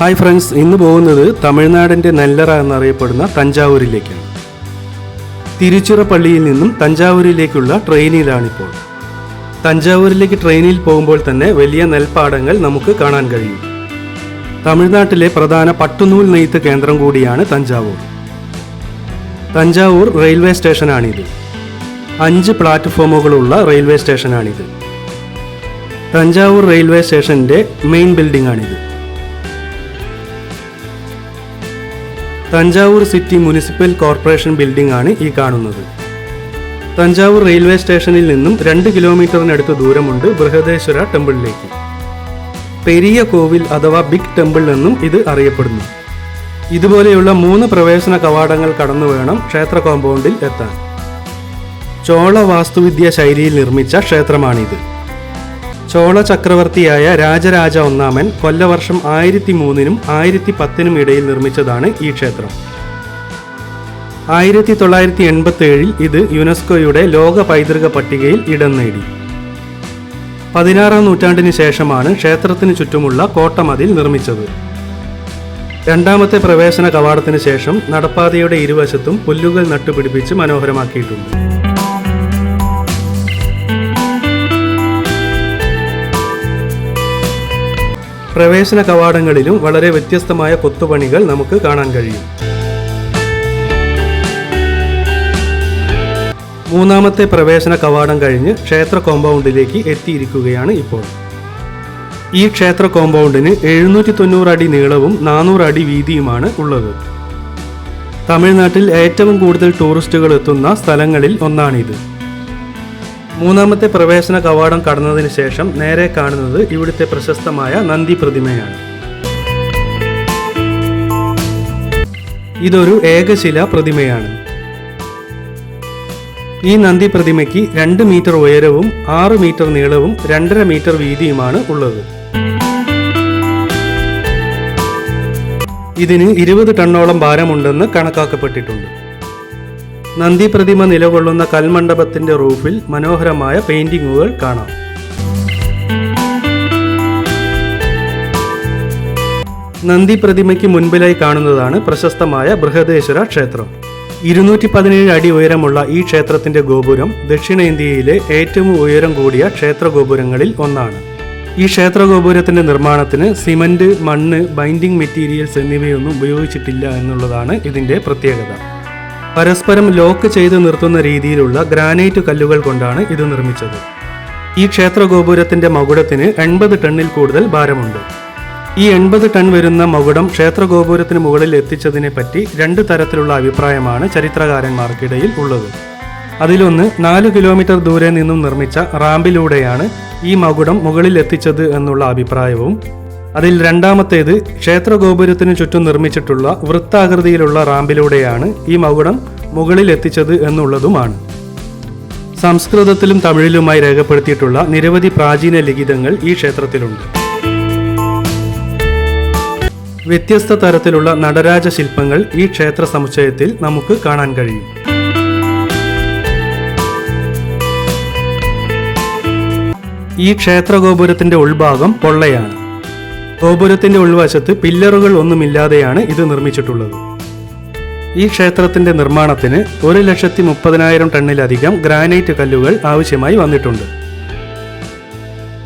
Hi friends ഇന്ന് പോകുന്നത് തമിഴ്നാടിന്റെ നെല്ലറ എന്നറിയപ്പെടുന്ന തഞ്ചാവൂരിലേക്കാണ്. തിരുച്ചിറപ്പള്ളിയിൽ നിന്നും തഞ്ചാവൂരിലേക്കുള്ള ട്രെയിനിലാണിപ്പോൾ. തഞ്ചാവൂരിലേക്ക് ട്രെയിനിൽ പോകുമ്പോൾ തന്നെ വലിയ നെൽപ്പാടങ്ങൾ നമുക്ക് കാണാൻ കഴിയും. തമിഴ്നാട്ടിലെ പ്രധാന പട്ടുനൂൽ നെയ്ത്ത് കേന്ദ്രം കൂടിയാണ് തഞ്ചാവൂർ. തഞ്ചാവൂർ റെയിൽവേ സ്റ്റേഷനാണിത്. അഞ്ച് പ്ലാറ്റ്ഫോമുകളുള്ള റെയിൽവേ സ്റ്റേഷനാണിത്. തഞ്ചാവൂർ റെയിൽവേ സ്റ്റേഷന്റെ മെയിൻ ബിൽഡിംഗ് ആണിത് Thanjavur city municipal corporation building ആണ് ഈ കാണുന്നത്. തഞ്ചാവൂർ റെയിൽവേ സ്റ്റേഷനിൽ നിന്നും രണ്ട് കിലോമീറ്ററിനടുത്ത് ദൂരമുണ്ട് ബൃഹദേശ്വര ടെമ്പിളിലേക്ക്. പെരിയ കോവിൽ അഥവാ ബിഗ് ടെമ്പിൾ എന്നും ഇത് അറിയപ്പെടുന്നു. ഇതുപോലെയുള്ള മൂന്ന് പ്രവേശന കവാടങ്ങൾ കടന്നു വേണം ക്ഷേത്ര കോമ്പൗണ്ടിൽ എത്താൻ. ചോള വാസ്തുവിദ്യ ശൈലിയിൽ നിർമ്മിച്ച ക്ഷേത്രമാണിത്. ചോള ചക്രവർത്തിയായ രാജരാജ ഒന്നാമൻ കൊല്ലവർഷം ആയിരത്തി മൂന്നിനും ആയിരത്തി പത്തിനും ഇടയിൽ നിർമ്മിച്ചതാണ് ഈ ക്ഷേത്രം. ആയിരത്തി തൊള്ളായിരത്തി എൺപത്തി ഏഴിൽ ഇത് യുനെസ്കോയുടെ ലോക പൈതൃക പട്ടികയിൽ ഇടം നേടി. പതിനാറാം നൂറ്റാണ്ടിന് ശേഷമാണ് ക്ഷേത്രത്തിന് ചുറ്റുമുള്ള കോട്ടമതിൽ നിർമ്മിച്ചത്. രണ്ടാമത്തെ പ്രവേശന കവാടത്തിന് ശേഷം നടപ്പാതയുടെ ഇരുവശത്തും പുല്ലുകൾ നട്ടുപിടിപ്പിച്ച് മനോഹരമാക്കിയിട്ടുണ്ട്. പ്രവേശന കവാടങ്ങളിലും വളരെ വ്യത്യസ്തമായ കൊത്തുപണികൾ നമുക്ക് കാണാൻ കഴിയും. മൂന്നാമത്തെ പ്രവേശന കവാടം കഴിഞ്ഞ് ക്ഷേത്ര കോമ്പൗണ്ടിലേക്ക് എത്തിയിരിക്കുകയാണ് ഇപ്പോൾ. ഈ ക്ഷേത്ര കോമ്പൗണ്ടിന് എഴുന്നൂറ്റി തൊണ്ണൂറ് അടി നീളവും നാനൂറ് അടി വീതിയുമാണ് ഉള്ളത്. തമിഴ്നാട്ടിൽ ഏറ്റവും കൂടുതൽ ടൂറിസ്റ്റുകൾ എത്തുന്ന സ്ഥലങ്ങളിൽ ഒന്നാണിത്. മൂന്നാമത്തെ പ്രവേശന കവാടം കടന്നതിന് ശേഷം നേരെ കാണുന്നത് ഇവിടുത്തെ പ്രശസ്തമായ നന്ദി പ്രതിമയാണ്. ഇതൊരു ഏകശില പ്രതിമയാണ്. ഈ നന്ദി പ്രതിമയ്ക്ക് രണ്ട് മീറ്റർ ഉയരവും ആറ് മീറ്റർ നീളവും രണ്ടര മീറ്റർ വീതിയുമാണ് ഉള്ളത്. ഇതിന് ഇരുപത് ടണ്ണോളം ഭാരമുണ്ടെന്ന് കണക്കാക്കപ്പെട്ടിട്ടുണ്ട്. നന്ദി പ്രതിമ നിലകൊള്ളുന്ന കൽമണ്ഡപത്തിന്റെ റൂഫിൽ മനോഹരമായ പെയിന്റിങ്ങുകൾ കാണാം. നന്ദി പ്രതിമയ്ക്ക് മുൻപിലായി കാണുന്നതാണ് പ്രശസ്തമായ ബൃഹദേശ്വര ക്ഷേത്രം. ഇരുന്നൂറ്റി പതിനേഴ് അടി ഉയരമുള്ള ഈ ക്ഷേത്രത്തിന്റെ ഗോപുരം ദക്ഷിണേന്ത്യയിലെ ഏറ്റവും ഉയരം കൂടിയ ക്ഷേത്ര ഗോപുരങ്ങളിൽ ഒന്നാണ്. ഈ ക്ഷേത്ര ഗോപുരത്തിന്റെ നിർമ്മാണത്തിന് സിമന്റ് മണ്ണ് ബൈൻഡിംഗ് മെറ്റീരിയൽസ് എന്നിവയൊന്നും ഉപയോഗിച്ചിട്ടില്ല എന്നുള്ളതാണ് ഇതിന്റെ പ്രത്യേകത. പരസ്പരം ലോക്ക് ചെയ്ത് നിർത്തുന്ന രീതിയിലുള്ള ഗ്രാനൈറ്റ് കല്ലുകൾ കൊണ്ടാണ് ഇത് നിർമ്മിച്ചത്. ഈ ക്ഷേത്ര ഗോപുരത്തിന്റെ മകുടത്തിന് എൺപത് ടണ്ണിൽ കൂടുതൽ ഭാരമുണ്ട്. ഈ എൺപത് ടൺ വരുന്ന മകുടം ക്ഷേത്ര ഗോപുരത്തിന് മുകളിൽ എത്തിച്ചതിനെ പറ്റി രണ്ട് തരത്തിലുള്ള അഭിപ്രായമാണ് ചരിത്രകാരന്മാർക്കിടയിൽ ഉള്ളത്. അതിലൊന്ന് നാല് കിലോമീറ്റർ ദൂരെ നിന്നും നിർമ്മിച്ച റാമ്പിലൂടെയാണ് ഈ മകുടം മുകളിൽ എത്തിച്ചത് എന്നുള്ള അഭിപ്രായവും അതിൽ രണ്ടാമത്തേത് ക്ഷേത്ര ഗോപുരത്തിന് ചുറ്റും നിർമ്മിച്ചിട്ടുള്ള വൃത്താകൃതിയിലുള്ള റാമ്പിലൂടെയാണ് ഈ മകുടം മുകളിൽ എത്തിച്ചത് എന്നുള്ളതുമാണ്. സംസ്കൃതത്തിലും തമിഴിലുമായി രേഖപ്പെടുത്തിയിട്ടുള്ള നിരവധി പ്രാചീന ലിഖിതങ്ങൾ ഈ ക്ഷേത്രത്തിലുണ്ട്. വ്യത്യസ്ത തരത്തിലുള്ള നടരാജ ശില്പങ്ങൾ ഈ ക്ഷേത്ര സമുച്ചയത്തിൽ നമുക്ക് കാണാൻ കഴിയും. ഈ ക്ഷേത്ര ഗോപുരത്തിന്റെ ഉൾഭാഗം പൊള്ളയാണ്. ഗോപുരത്തിന്റെ ഉൾവശത്ത് പില്ലറുകൾ ഒന്നുമില്ലാതെയാണ് ഇത് നിർമ്മിച്ചിട്ടുള്ളത്. ഈ ക്ഷേത്രത്തിന്റെ നിർമ്മാണത്തിന് ഒരു ലക്ഷത്തി മുപ്പതിനായിരം ടണ്ണിലധികം ഗ്രാനൈറ്റ് കല്ലുകൾ ആവശ്യമായി വന്നിട്ടുണ്ട്.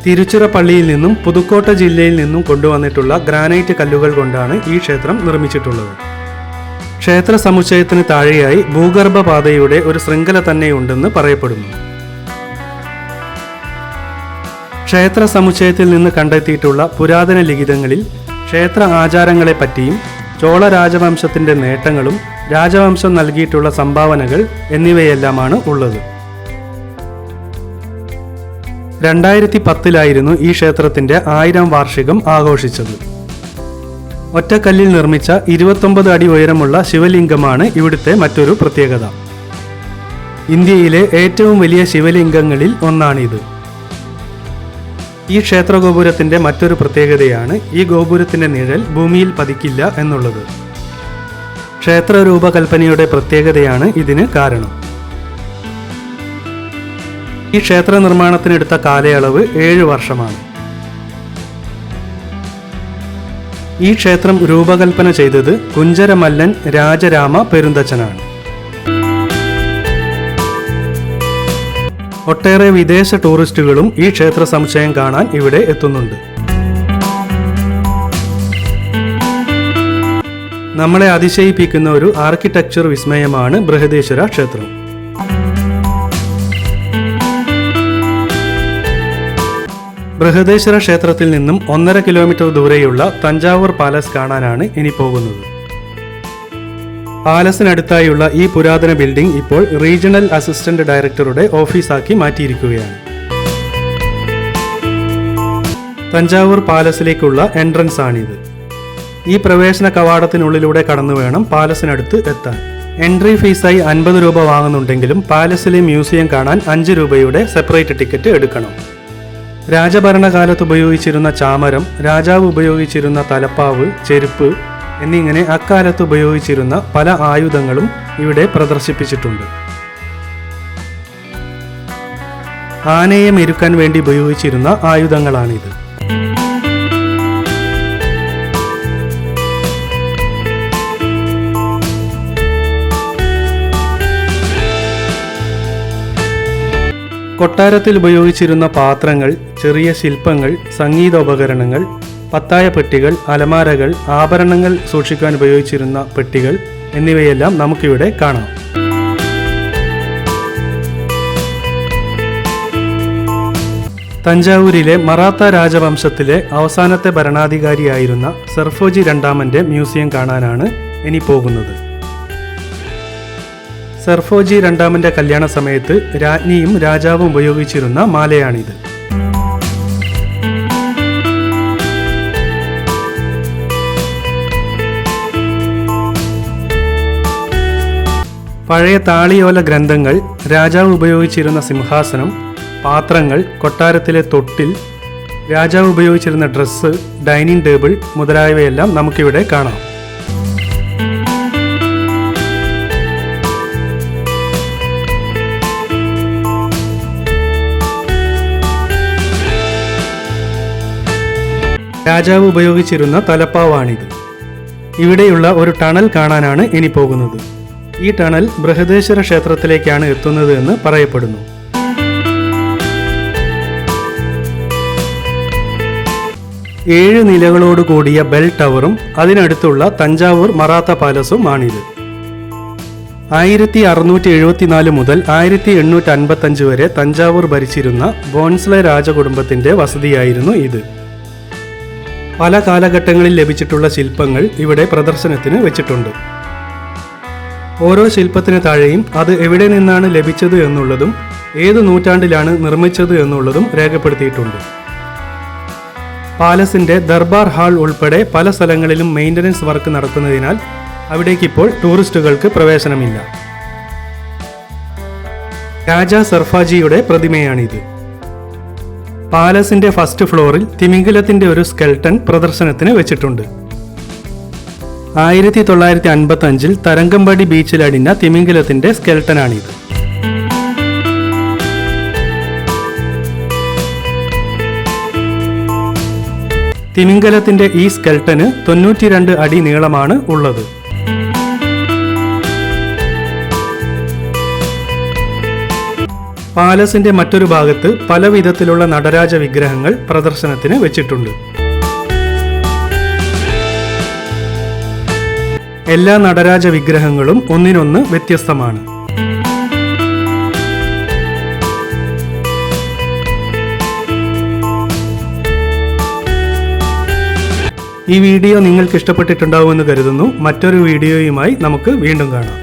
തിരുച്ചിറപ്പള്ളിയിൽ നിന്നും പുതുക്കോട്ട ജില്ലയിൽ നിന്നും കൊണ്ടുവന്നിട്ടുള്ള ഗ്രാനൈറ്റ് കല്ലുകൾ കൊണ്ടാണ് ഈ ക്ഷേത്രം നിർമ്മിച്ചിട്ടുള്ളത്. ക്ഷേത്ര സമുച്ചയത്തിന് താഴെയായി ഭൂഗർഭപാതയുടെ ഒരു ശൃംഖല തന്നെയുണ്ടെന്ന് പറയപ്പെടുന്നു. ക്ഷേത്ര സമുച്ചയത്തിൽ നിന്ന് കണ്ടെത്തിയിട്ടുള്ള പുരാതന ലിഖിതങ്ങളിൽ ക്ഷേത്ര ആചാരങ്ങളെപ്പറ്റിയും ചോള രാജവംശത്തിന്റെ നേട്ടങ്ങളും രാജവംശം നൽകിയിട്ടുള്ള സംഭാവനകൾ എന്നിവയെല്ലാമാണ് ഉള്ളത്. രണ്ടായിരത്തി പത്തിലായിരുന്നു ഈ ക്ഷേത്രത്തിന്റെ ആയിരം വാർഷികം ആഘോഷിച്ചത്. ഒറ്റക്കല്ലിൽ നിർമ്മിച്ച ഇരുപത്തൊമ്പത് അടി ഉയരമുള്ള ശിവലിംഗമാണ് ഇവിടുത്തെ മറ്റൊരു പ്രത്യേകത. ഇന്ത്യയിലെ ഏറ്റവും വലിയ ശിവലിംഗങ്ങളിൽ ഒന്നാണിത്. ഈ ക്ഷേത്ര ഗോപുരത്തിന്റെ മറ്റൊരു പ്രത്യേകതയാണ് ഈ ഗോപുരത്തിന്റെ നിഴൽ ഭൂമിയിൽ പതിക്കില്ല എന്നുള്ളത്. ക്ഷേത്ര രൂപകൽപ്പനയുടെ പ്രത്യേകതയാണ് ഇതിന് കാരണം. ഈ ക്ഷേത്ര നിർമ്മാണത്തിനെടുത്ത കാലയളവ് ഏഴ് വർഷമാണ്. ഈ ക്ഷേത്രം രൂപകൽപ്പന ചെയ്തത് കുഞ്ചരമല്ലൻ രാജരാമ പെരുന്തച്ചനാണ്. ഒട്ടേറെ വിദേശ ടൂറിസ്റ്റുകളും ഈ ക്ഷേത്ര സമുച്ചയം കാണാൻ ഇവിടെ എത്തുന്നുണ്ട്. നമ്മളെ അതിശയിപ്പിക്കുന്ന ഒരു ആർക്കിടെക്ചർ വിസ്മയമാണ് ബൃഹദേശ്വര ക്ഷേത്രം. ബൃഹദേശ്വര ക്ഷേത്രത്തിൽ നിന്നും ഒന്നര കിലോമീറ്റർ ദൂരെയുള്ള തഞ്ചാവൂർ പാലസ് കാണാനാണ് ഇനി പോകുന്നത്. പാലസിനടുത്തായുള്ള ഈ പുരാതന ബിൽഡിംഗ് ഇപ്പോൾ റീജിയണൽ അസിസ്റ്റന്റ് ഡയറക്ടറുടെ ഓഫീസാക്കി മാറ്റിയിരിക്കുകയാണ്. തഞ്ചാവൂർ പാലസിലേക്കുള്ള എൻട്രൻസ് ആണിത്. ഈ പ്രവേശന കവാടത്തിനുള്ളിലൂടെ കടന്നു വേണം പാലസിനടുത്ത് എത്താൻ. എൻട്രി ഫീസായി അൻപത് രൂപ വാങ്ങുന്നുണ്ടെങ്കിലും പാലസിലെ മ്യൂസിയം കാണാൻ അഞ്ച് രൂപയുടെ സെപ്പറേറ്റ് ടിക്കറ്റ് എടുക്കണം. രാജഭരണകാലത്ത് ഉപയോഗിച്ചിരുന്ന ചാമരം രാജാവ് ഉപയോഗിച്ചിരുന്ന തലപ്പാവ് ചെരുപ്പ് എന്നിങ്ങനെ അക്കാലത്ത് ഉപയോഗിച്ചിരുന്ന പല ആയുധങ്ങളും ഇവിടെ പ്രദർശിപ്പിച്ചിട്ടുണ്ട്. ആനയെ മെരുക്കാൻ വേണ്ടി ഉപയോഗിച്ചിരുന്ന ആയുധങ്ങളാണിത്. കൊട്ടാരത്തിൽ ഉപയോഗിച്ചിരുന്ന പാത്രങ്ങൾ ചെറിയ ശില്പങ്ങൾ സംഗീതോപകരണങ്ങൾ പത്തായ പെട്ടികൾ അലമാരകൾ ആഭരണങ്ങൾ സൂക്ഷിക്കാൻ ഉപയോഗിച്ചിരുന്ന പെട്ടികൾ എന്നിവയെല്ലാം നമുക്കിവിടെ കാണാം. തഞ്ചാവൂരിലെ മറാത്ത രാജവംശത്തിലെ അവസാനത്തെ ഭരണാധികാരിയായിരുന്ന സർഫോജി രണ്ടാമന്റെ മ്യൂസിയം കാണാനാണ് ഇനി പോകുന്നത്. സർഫോജി രണ്ടാമന്റെ കല്യാണ സമയത്ത് രാജ്ഞിയും രാജാവും ഉപയോഗിച്ചിരുന്ന മാലയാണിത്. പഴയ താളിയോല ഗ്രന്ഥങ്ങൾ രാജാവ് ഉപയോഗിച്ചിരുന്ന സിംഹാസനം പാത്രങ്ങൾ കൊട്ടാരത്തിലെ തൊട്ടിൽ രാജാവ് ഉപയോഗിച്ചിരുന്ന ഡ്രസ്സ് ഡൈനിങ് ടേബിൾ മുതലായവയെല്ലാം നമുക്കിവിടെ കാണാം. രാജാവ് ഉപയോഗിച്ചിരുന്ന തലപ്പാവാണിത്. ഇവിടെയുള്ള ഒരു ടണൽ കാണാനാണ് ഇനി പോകുന്നത്. ഈ ടണൽ ബൃഹദേശ്വര ക്ഷേത്രത്തിലേക്കാണ് എത്തുന്നത് എന്ന് പറയപ്പെടുന്നു. ഏഴ് നിലകളോട് കൂടിയ ബെൽ ടവറും അതിനടുത്തുള്ള തഞ്ചാവൂർ മറാത്ത പാലസും ആണിത്. ആയിരത്തി അറുന്നൂറ്റി എഴുപത്തിനാല് മുതൽ ആയിരത്തി എണ്ണൂറ്റി അൻപത്തഞ്ച് വരെ തഞ്ചാവൂർ ഭരിച്ചിരുന്ന ബോൺസ്ലെ രാജകുടുംബത്തിന്റെ വസതിയായിരുന്നു ഇത്. പല കാലഘട്ടങ്ങളിൽ ലഭിച്ചിട്ടുള്ള ശില്പങ്ങൾ ഇവിടെ പ്രദർശനത്തിന് വെച്ചിട്ടുണ്ട്. ഓരോ ശില്പത്തിന് താഴെയും അത് എവിടെ നിന്നാണ് ലഭിച്ചത് എന്നുള്ളതും ഏത് നൂറ്റാണ്ടിലാണ് നിർമ്മിച്ചത് എന്നുള്ളതും രേഖപ്പെടുത്തിയിട്ടുണ്ട്. പാലസിന്റെ ദർബാർ ഹാൾ ഉൾപ്പെടെ പല സ്ഥലങ്ങളിലും മെയിന്റനൻസ് വർക്ക് നടക്കുന്നതിനാൽ അവിടേക്കിപ്പോൾ ടൂറിസ്റ്റുകൾക്ക് പ്രവേശനമില്ല. രാജ സർഫാജിയുടെ പ്രതിമയാണിത്. പാലസിന്റെ ഫസ്റ്റ് ഫ്ലോറിൽ തിമിംഗലത്തിന്റെ ഒരു സ്കെൽട്ടൺ പ്രദർശനത്തിന് വെച്ചിട്ടുണ്ട്. ആയിരത്തി തൊള്ളായിരത്തി അൻപത്തി അഞ്ചിൽ തരംഗമ്പാടി ബീച്ചിൽ അടിഞ്ഞ തിമിംഗലത്തിന്റെ സ്കെൽട്ടനാണിത്. തിമിംഗലത്തിന്റെ ഈ സ്കെൽട്ടന് തൊണ്ണൂറ്റിരണ്ട് അടി നീളമാണ് ഉള്ളത്. പാലസിന്റെ മറ്റൊരു ഭാഗത്ത് പല വിധത്തിലുള്ള നടരാജ വിഗ്രഹങ്ങൾ പ്രദർശനത്തിന് വെച്ചിട്ടുണ്ട്. എല്ലാ നടരാജ വിഗ്രഹങ്ങളും ഒന്നിനൊന്ന് വ്യത്യസ്തമാണ്. ഈ വീഡിയോ നിങ്ങൾക്ക് ഇഷ്ടപ്പെട്ടിട്ടുണ്ടാവുമെന്ന് കരുതുന്നു. മറ്റൊരു വീഡിയോയുമായി നമുക്ക് വീണ്ടും കാണാം.